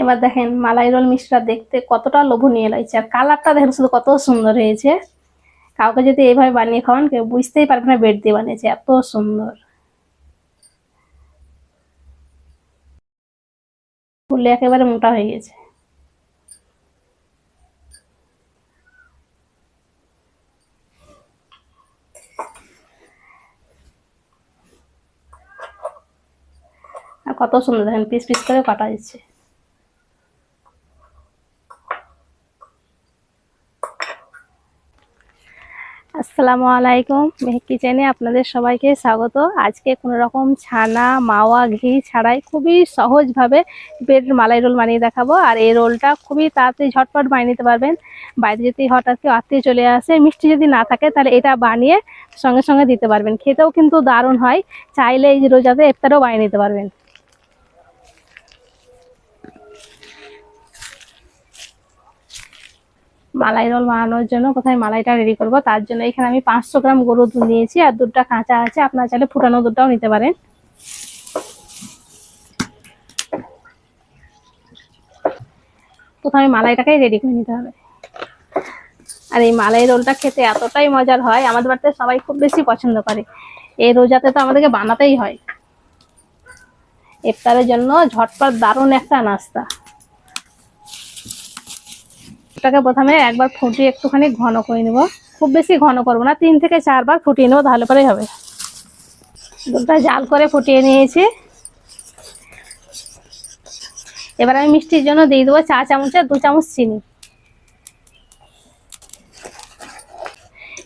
এবার দেখেন মালাই রোল মিষ্টিটা দেখতে কতটা লোভনীয় লাগছে। আর কালারটা দেখেন শুধু কত সুন্দর হয়েছে। কাউকে যদি এইভাবে বানিয়ে খাওয়ান, কেউ বুঝতেই পারবে না বেড দিয়ে বানিয়েছে, এত সুন্দর। ফুলে একেবারে মোটা হয়ে গেছে। আর কত সুন্দর, দেখেন পিস পিস করে কাটা যাচ্ছে আসসালামু আলাইকুম। মেহেক কিচেনে আপনাদের সবাইকে স্বাগত। আজকে কোনো রকম ছানা, মাওয়া, ঘি ছাড়াই খুবই সহজভাবে বেড মালাই রোল বানিয়ে দেখাবো। আর এই রোলটা খুবই তাড়াতাড়ি ঝটপট বানিয়ে নিতে পারবেন। বাইরে যদি হঠাৎ কেউ আত্মীয় চলে আসে, মিষ্টি যদি না থাকে, তাহলে এটা বানিয়ে সঙ্গে সঙ্গে দিতে পারবেন। খেতেও কিন্তু দারুণ হয়। চাইলে এই রোজাতে ইফতারও বানিয়ে নিতে পারবেন। মালাই রোল বানানোর জন্য কোথায় মালাইটা রেডি করব, তার জন্য এখানে আমি পাঁচশো গ্রাম গরুর দুধ নিয়েছি আর দুধটা কাঁচা আছে, আপনার চাইলে ফুটানো দুধটাও নিতে পারেন। প্রথমে মালাইটাকে রেডি করে নিতে হবে। আর এই মালাই রোলটা খেতে এতটাই মজার হয়, আমাদের বাড়িতে সবাই খুব বেশি পছন্দ করে। এই রোজাতে তো আমাদেরকে বানাতেই হয়। ইফতারের জন্য ঝটপট দারুণ একটা নাস্তা। এটাকে প্রথমে একবার ফুটিয়ে একটুখানি ঘন করে নেব। খুব বেশি ঘন করব না, তিন থেকে চারবার ফুটিয়ে নেব, তাহলে পরেই হবে। দুধটা জাল করে ফুটিয়ে নিয়েছি। এবার আমি মিষ্টির জন্য দিয়ে দেবো চা চামচে দু চামচ চিনি।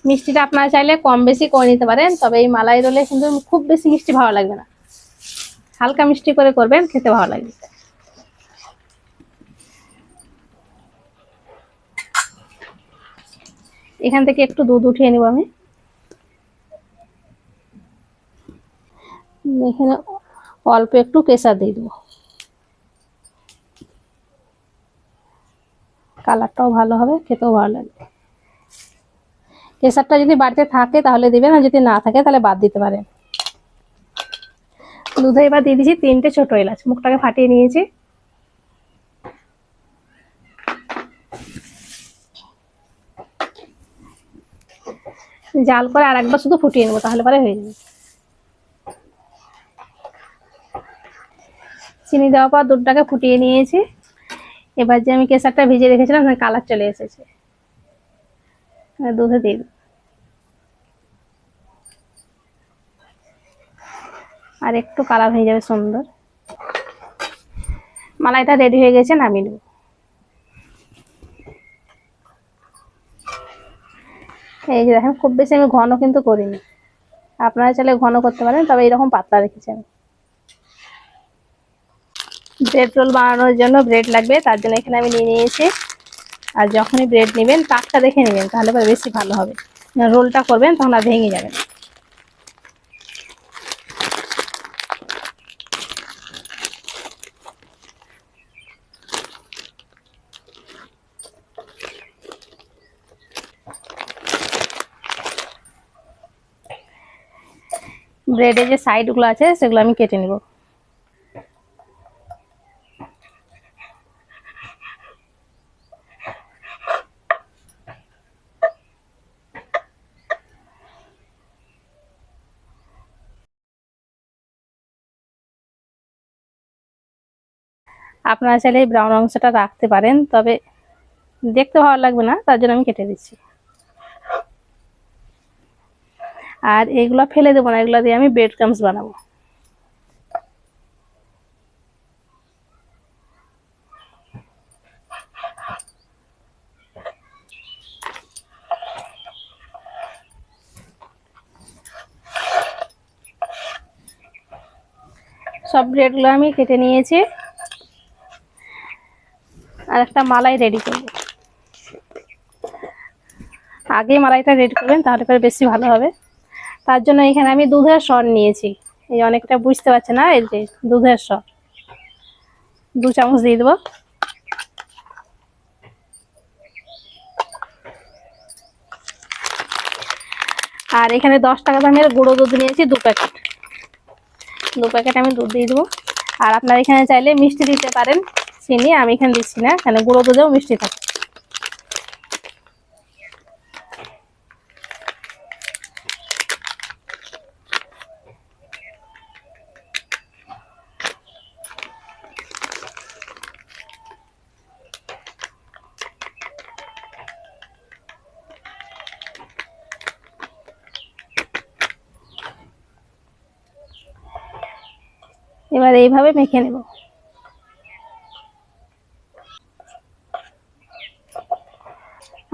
মিষ্টিটা আপনারা চাইলে কম বেশি করে নিতে পারেন, তবে এই মালাই রোলে কিন্তু খুব বেশি মিষ্টি ভালো লাগবে না। হালকা মিষ্টি করে করবেন, খেতে ভালো লাগবে। এখান থেকে একটু দুধ উঠিয়ে নেব আমি। এখানে অল্প একটু কেশার দিয়ে দেবো। কালারটাও ভালো হবে, খেতেও ভালো লাগবে। কেশারটা যদি বাড়িতে থাকে তাহলে দিবেন, আর যদি না থাকে তাহলে বাদ দিতে পারেন। দুধে এবার দিয়ে দিয়েছি তিনটে ছোট এলাচ। মুখটাকে ফাটিয়ে নিয়েছি। জাল করে আর একবার শুধু ফুটিয়ে নেব, তাহলে পরে হয়ে যাবে। চিনি দেওয়ার পর দুধটাকে ফুটিয়ে নিয়েছি। এবার যে আমি কেশারটা ভিজে রেখেছিলাম কালার চলে এসেছে। দুধে দিয়ে আর একটু কালার হয়ে যাবে সুন্দর। মালাইটা রেডি হয়ে গেছে, নামিয়ে নেব। এই যে দেখেন, খুব বেশি আমি ঘন কিন্তু করিনি। আপনারা চাইলে ঘন করতে পারেন, তবে এরকম পাতলা রেখেছি আমি। ব্রেড রোল বানানোর জন্য ব্রেড লাগবে, তার জন্য এখানে আমি নিয়ে নিয়েছি। আর যখনই ব্রেড নেবেন, কাঠটা দেখে নেবেন, তাহলে বেশি ভালো হবে। রোলটা করবেন, তখন আর ভেঙে যাবে ব্রেডের যে সাইডগুলো আছে, সেগুলো আমি কেটে নেব। আপনারা চাইলে এই ব্রাউন অংশটা রাখতে পারেন, তবে দেখতে ভালো লাগবে না, তার জন্য আমি কেটে দিচ্ছি। আর এগুলো ফেলে দেবো না, এগুলো দিয়ে আমি ব্রেড ক্রামস বানাবো। সব ব্রেডগুলো আমি কেটে নিয়েছি। আর একটা মালাই রেডি করব। আগে মালাইটা রেডি করবেন, তাহলে পরে বেশি ভালো হবে। তার জন্য এখানে আমি দুধের সর নিয়েছি। এই অনেকটা বুঝতে পারছে না, এই যে দুধের সর দু চামচ দিয়ে দেবো। আর এখানে দশ টাকা দামের গুঁড়ো দুধ নিয়েছি, দু প্যাকেট। দু প্যাকেট আমি দুধ দিয়ে দেবো। আর আপনারা এখানে চাইলে মিষ্টি দিতে পারেন, চিনি আমি এখানে দিচ্ছি না এখানে গুঁড়ো দুধেও মিষ্টি থাকে। এবার এইভাবে মেখে নেব।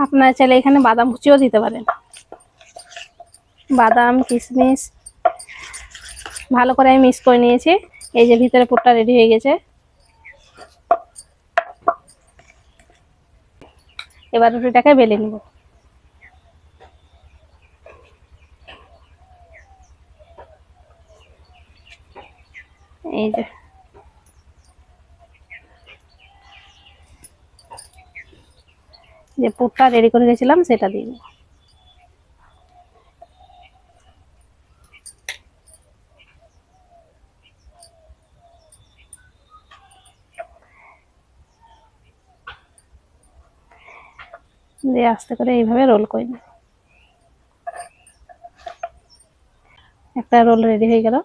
আপনারা চাইলে এখানে বাদাম কুচিও দিতে পারেন। বাদাম, কিশমিশ, ভালো করে আমি মিক্স করে নিয়েছি। এই যে ভিতরে পুরটা রেডি হয়ে গেছে। এবার রুটিটাকে বেলে নিব। এই যে। যে পুরটা রেডি করে গেছিলাম সেটা দিয়ে দিয়ে আস্তে করে এইভাবে রোল করে একটা রোল রেডি হয়ে গেল।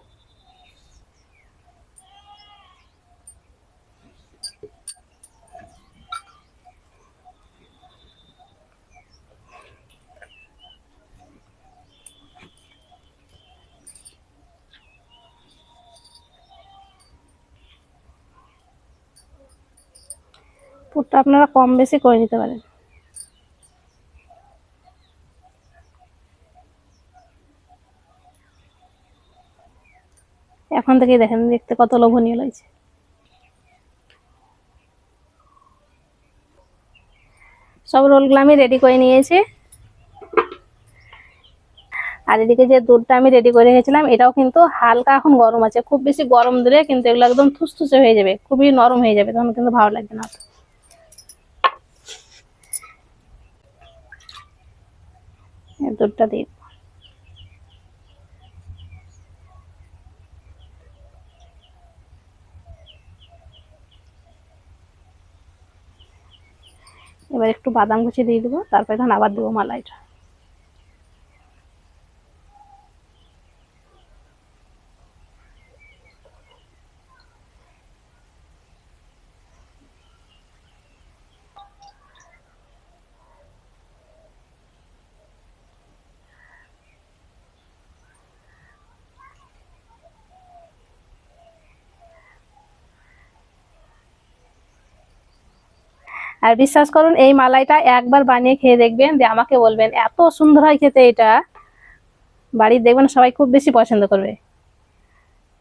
পুরটা আপনারা কম বেশি করে নিতে পারেন। এখন থেকেই দেখেন, দেখতে কত লোভনীয় লাগছে। সব রোলগুলো আমি রেডি করে নিয়েছি। আর এদিকে যে দুধটা আমি রেডি করে রেখেছিলাম, এটাও কিন্তু হালকা এখন গরম আছে। খুব বেশি গরম দিলে কিন্তু এগুলো একদম থুসথুসে হয়ে যাবে, খুবই নরম হয়ে যাবে, তখন কিন্তু ভালো লাগবে না। দুধটা দিয়ে এবার একটু বাদাম কুচি দিয়ে দেবো তারপরে তখন আবার দেবো মালাইটা। আর বিশ্বাস করুন, এই মালাইটা একবার বানিয়ে খেয়ে দেখবেন যে আমাকে বলবেন, এত সুন্দর হয় খেতে এটা। বাড়ির দেখবেন সবাই খুব বেশি পছন্দ করবে।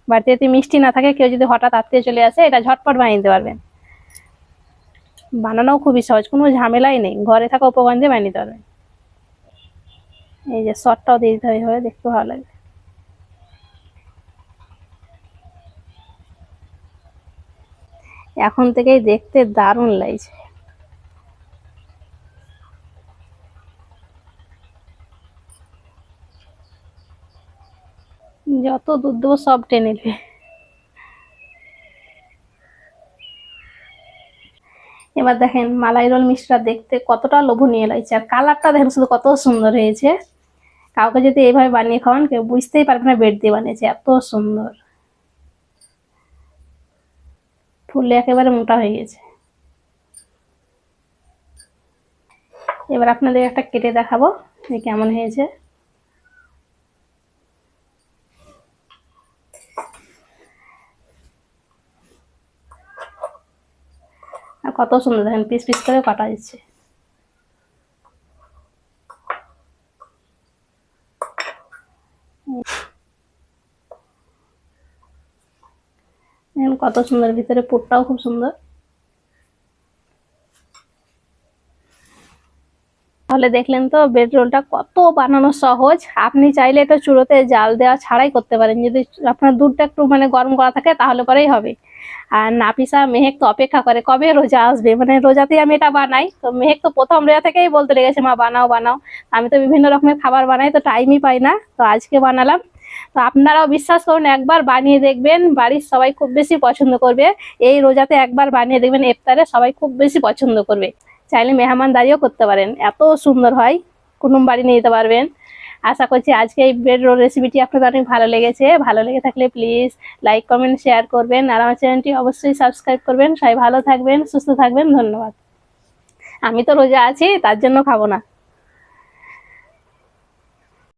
বাড়িতে যদি মিষ্টি না থাকে, কেউ যদি হঠাৎ আত্মীয় চলে আসে, এটা ঝটপট বানিয়ে নিতে পারবেন। বানানোও খুবই সহজ, কোনো ঝামেলাই নেই, ঘরে থাকা উপকরণ দিয়ে বানিয়ে নিতে পারবেন। এই যে সটটাও দিয়ে দিতে হবে দেখতে ভালো লাগবে। এখন থেকেই দেখতে দারুণ লাগছে। যত দুধ দেবো, সব টেনে নেবে। এবার দেখেন, মালাই রোল মিষ্টিটা দেখতে কতটা লোভনীয় লাগছে, আর কালারটা দেখেন শুধু কত সুন্দর হয়েছে। কাউকে যদি এইভাবে বানিয়ে খাওয়ান, কেউ বুঝতেই পারবে না বেড দিয়ে বানিয়েছে, এত সুন্দর। ফুলে একেবারে মোটা হয়ে গেছে। এবার আপনাদের একটা কেটে দেখাবো যে কেমন হয়েছে। আর কত সুন্দর, দেখেন পিস পিস করে কাটা যাচ্ছে কত সুন্দর, ভিতরে পুরটাও খুব সুন্দর। তাহলে দেখলেন তো বেড রোলটা কত বানানো সহজ। আপনি চাইলে এটা চুড়োতে জাল দেওয়া ছাড়াই করতে পারেন। যদি আপনার দুধটা একটু মানে গরম করা থাকে, তাহলে পরেই হবে। আর নাপিসা মেহেক তো অপেক্ষা করে, কবে রোজা আসবে? মানে রোজাতেই আমি এটা বানাই। তো মেহেক তো প্রথম রোজা থেকেই বলতে লেগেছে, মা, বানাও বানাও। আমি তো বিভিন্ন রকমের খাবার বানাই, তো টাইমই পাই না। তো আজকে বানালাম। তো আপনারাও বিশ্বাস করুন, একবার বানিয়ে দেখবেন, বাড়ির সবাই খুব বেশি পছন্দ করবে। এই রোজাতে একবার বানিয়ে দেখবেন, ইফতারে সবাই খুব বেশি পছন্দ করবে। চাইলে মেহমানদারিও করতে পারেন, এত সুন্দর হয়, কুটুম বাড়ি নিয়ে যেতে পারবেন। আশা করছি আজকে এই ব্রেড রোল রেসিপিটি আপনাদের অনেক ভালো লেগেছে। ভালো লেগে থাকলে প্লিজ লাইক কমেন্ট শেয়ার করবেন। আর আমার চ্যানেলটি অবশ্যই সাবস্ক্রাইব করবেন। সবাই ভালো থাকবেন, সুস্থ থাকবেন। ধন্যবাদ। আমি তো রোজা আছি, তার জন্য খাব না।